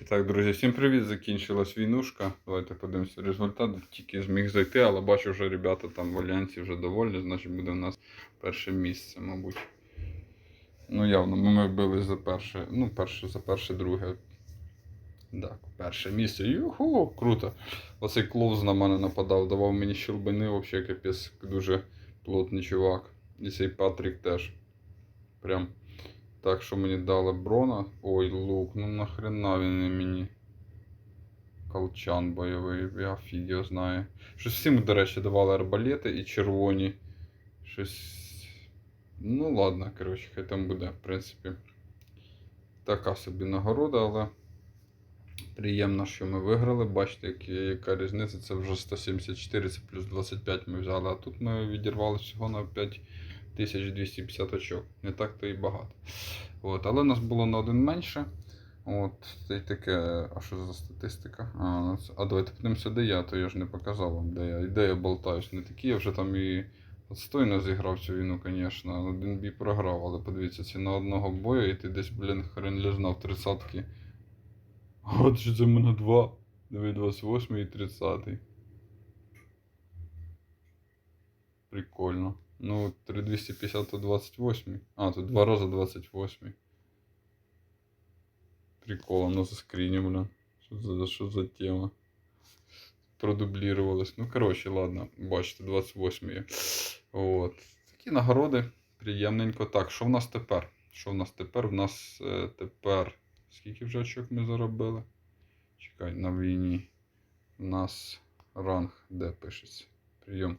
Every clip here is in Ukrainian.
І так, друзі, всім привіт! Закінчилась війнушка. Давайте подивимося результат. Тільки зміг зайти, але бачу вже ребята там в Альянсі вже довольні, значить буде в нас перше місце, мабуть. Ну, явно, ми били за перше, ну, перше, за перше, друге. Так, перше місце. Юху, круто. Оцей клоуз на мене нападав, давав мені щелбини, взагалі капець, дуже плотний чувак. І цей Патрік теж. Прям. Так, що мені дали брона. Ой, лук, ну нахрена він мені. Колчан бойовий, я фіг його знаю. Щось всім, до речі, давали арбалети і червоні. Щось. Ну ладно, коротше, хай там буде, в принципі. Така собі нагорода, але приємно, що ми виграли. Бачите, яка різниця. Це вже 174, це плюс 25 ми взяли, а тут ми відірвали всього на 5250 очок. Не так то і багато. От, але нас було на один менше. От, це таке. А що за статистика? А, ну а давайте подивимося, де я, то я ж не показав вам, де я. І де я болтаюсь. Не такі, я вже там і отстойно зіграв цю війну, звісно. Один бій програв, але подивіться, ці на одного бою, і ти десь, блін, хрен лязнав тридцятки. От що це мене два. Диви, 28 і 30. Прикольно. Ну, 3250 то 28. А, тут два рази 28. Прикол, ну заскріню, бля. Що за, що за тема? Продублірувалось. Ну, коротше, ладно, бачите, 28 є. От. Такі нагороди. Приємненько. Так, що в нас тепер? Що в нас тепер? В нас е, тепер. Скільки вже очок ми заробили? Чекай, на війні. У нас ранг де пишеться? Прийом.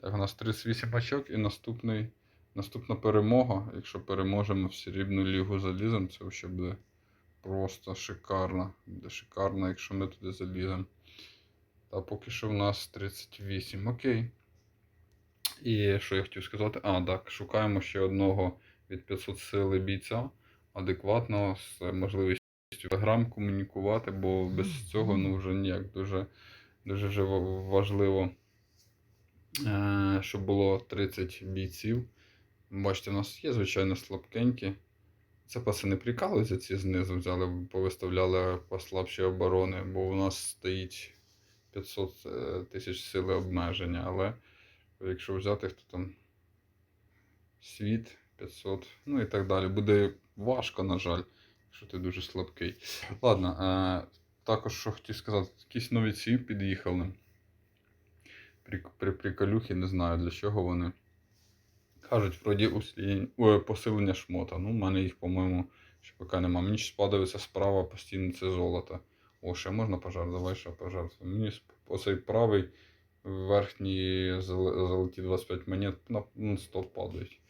Так, у нас 38 очок і наступний, наступна перемога. Якщо переможемо в срібну лігу залізем, це ще буде просто шикарно. Буде шикарно, якщо ми туди заліземо. Та поки що в нас 38. Окей. І що я хотів сказати? А, так, шукаємо ще одного від 500 сили бійця, адекватного, з можливістю Telegram комунікувати, бо без цього ну вже ніяк дуже, дуже важливо, щоб було 30 бійців. Бачите, у нас є, звичайно, слабкенькі. Це пацани прикалуються, ці знизу взяли, повиставляли послабші оборони, бо у нас стоїть 500 е, тисяч сили обмеження, але якщо взяти, хто там світ 500, ну і так далі. Буде важко, на жаль, якщо ти дуже слабкий. Ладно, е, також що хотів сказати, якісь нові ці під'їхали. При, при не знаю для чого вони. Кажуть, вроді услінь... Ой, посилення шмота. Ну, в мене їх, по-моєму, ще поки нема. Мені ж спадується справа постійно це золото. О, ще можна пожар, давай ще пожар. Мені оцей правий верхній золоті 25 монет на 100 падають.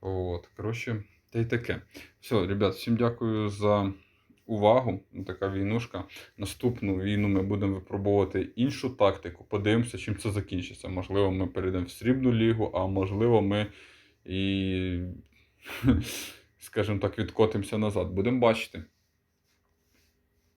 От, коротше, та й таке. Все, ребят, всім дякую за увагу. Ну, Така війнушка. Наступну війну ми будемо випробувати іншу тактику. Подивимося, чим це закінчиться. Можливо, ми перейдемо в срібну лігу, а можливо, ми і, скажімо так, відкотимося назад. Будемо бачити.